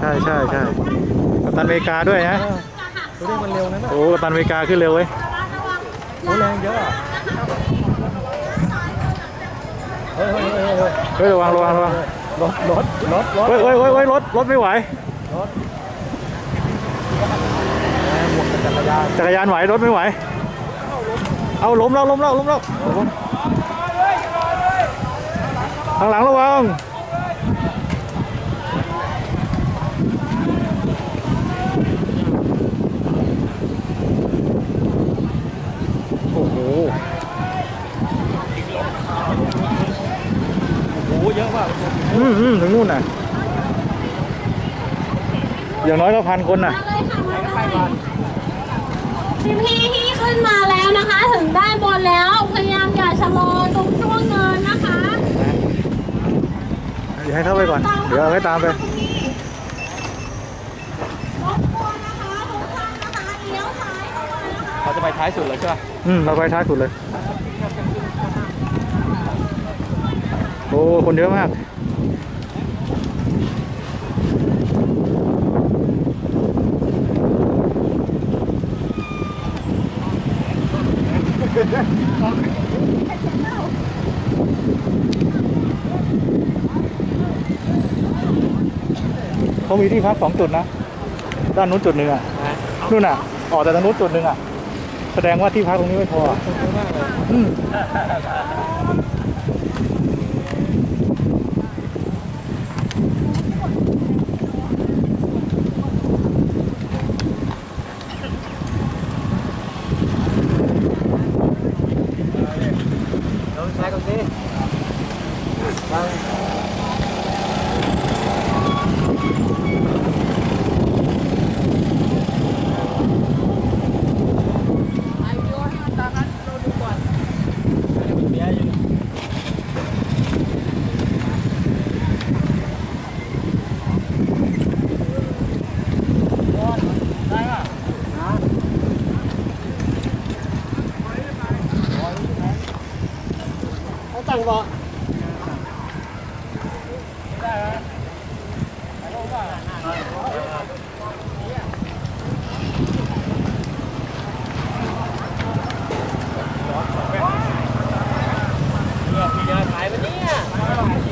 ใช่ใช่ใช่กัปตันอเมกาด้วยนะดูดิมันเร็วนะโอ้กัปตันอเมกาขึ้นเร็วเว้ยโอ้แรงเยอะเฮ้ยเฮ้ยเฮ้ยเฮ้ยเฮ้ยระวังระวังระวังรถรถรถรถเฮ้ยเฮ้ยเฮ้ยรถรถไม่ไหวรถหมวกจักรยานจักรยานไหวรถไม่ไหวเอาล้มแล้วล้มแล้วล้มแล้วข้างหลังระวัง ถึงนู่นน่ะ อย่างน้อยก็พันคนน่ะ พี่พี่ๆที่ขึ้นมาแล้วนะคะ ถึงด้านบนแล้ว พยายามอย่าชะลอตรงช่วงเนินนะคะเดี๋ยวให้เข้าไปก่อน เดี๋ยวเอาให้ตามไปรบกวนนะคะทุกท่านนะคะเลี้ยวซ้ายเข้ามานะคะเราจะไปท้ายสุดเลยใช่ป่ะอืม เราไปท้ายสุดเลย โอ้ คนเยอะมาก เขามีที่พักสองจุดนะ ด้านนู้นจุดหนึ่งอะนู่นอะ ออกจากทางนู้นจุดหนึ่งอะ แสดงว่าที่พักตรงนี้ไม่พออะคนเยอะม luôn không ạ? Hãy subscribe cho kênh Ghiền Mì Gõ Để không bỏ lỡ những video hấp dẫn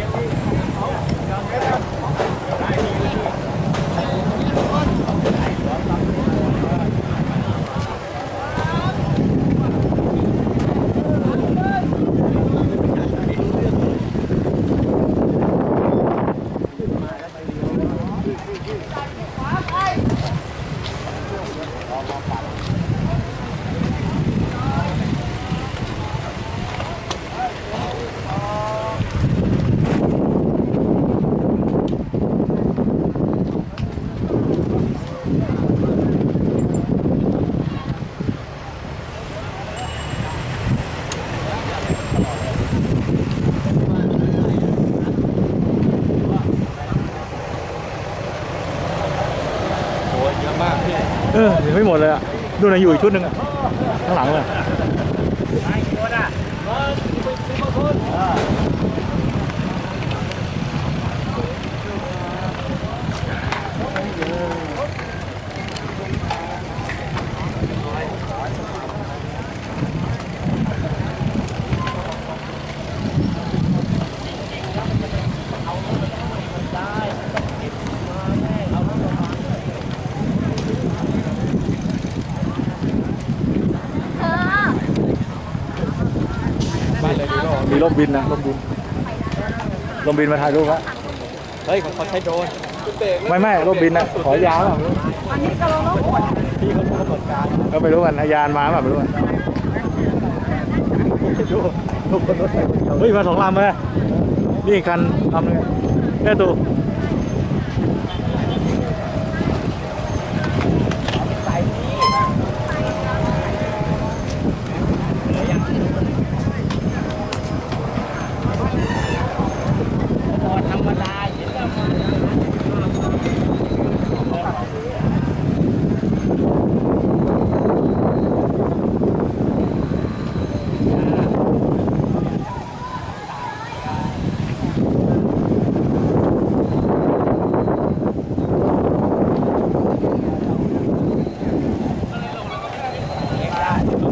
โอ้ยเยอะมากพี่ เอยังไม่หมดเลยอะดูนะอยู่อีกชุดหนึ่งอะข้างหลังเลย บ้านเลยดีโล มีร่มบินนะร่มบินร่มบินมาถ่ายรูปวะเฮ้ยเขาใช้โดรนไม่ไม่ร่มบินนะขอยาวอะพี่เขาพูดกำหนดการก็ไม่รู้กันยานมาแบบไม่รู้กันดูลูกคนรถไฟคนเดียวเฮ้ยมาสองลำเลยนี่อีกคันลำนึงแค่ตู